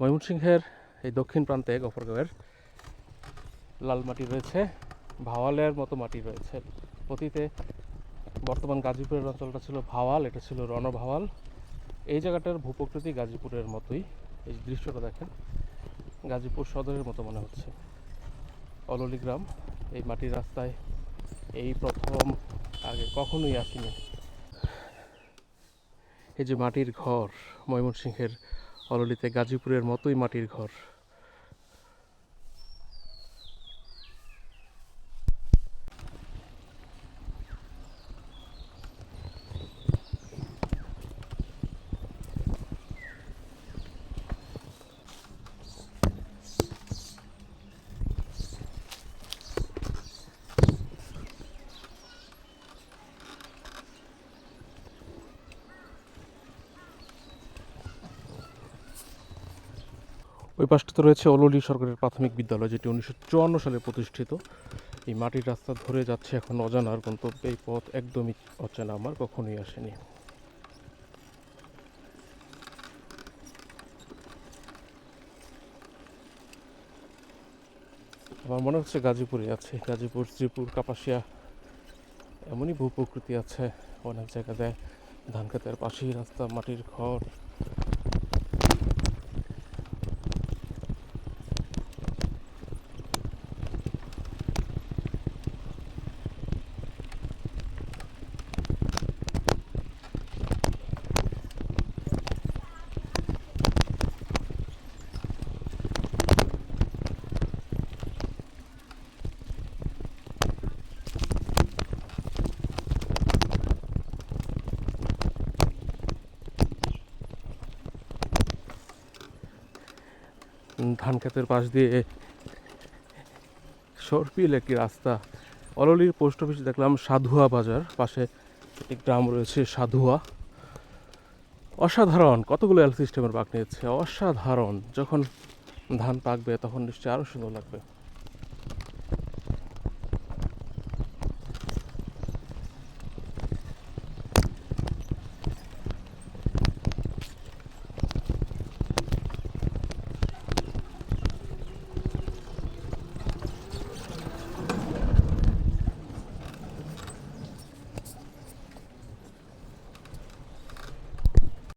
ময়মনসিংহের এই দক্ষিণ প্রান্তে গফরগাঁওয়ের লাল মাটি রয়েছে, ভাওয়ালের মতো মাটি রয়েছে। অতীতে বর্তমান গাজীপুরের অঞ্চলটা ছিল ভাওয়াল, এটা ছিল রণভাওয়াল এই জায়গাটার ভূপ্রকৃতি গাজীপুরের মতোই। এই দৃশ্যটা দেখেন, গাজীপুর সদরের মতো মনে হচ্ছে। অললি গ্রাম এই মাটির রাস্তায় এই প্রথম, আগে কখনোই আসিনি। এই যে মাটির ঘর, ময়মনসিংহের অললিতে গাজীপুরের মতোই মাটির ঘর। ওই পাশটাতে রয়েছে অললি সরকারের প্রাথমিক বিদ্যালয়, যেটি উনিশশো চুয়ান্ন সালে প্রতিষ্ঠিত। এই মাটির রাস্তা ধরে যাচ্ছে এখন অজানার গন্তব্যে এই পথ একদমই অচেনা, আমার কখনোই আসেনি। আমার মনে হচ্ছে গাজীপুরে আছে। গাজীপুর, শ্রীপুর, কাপাসিয়া, এমনই ভূপ্রকৃতি আছে, অনেক জায়গায় ধান খেতের পাশেই রাস্তা, মাটির ঘর। ধান ক্ষেতের পাশ দিয়ে সর্পিল একটি রাস্তা। অললির পোস্ট অফিস দেখলাম সাধুয়া বাজার। পাশে একটি গ্রাম রয়েছে সাধুয়া। অসাধারণ, কতগুলো এল সিস্টেমের পাক নিয়েছে? অসাধারণ। যখন ধান পাকবে তখন নিশ্চয়ই আরও সুন্দর লাগবে।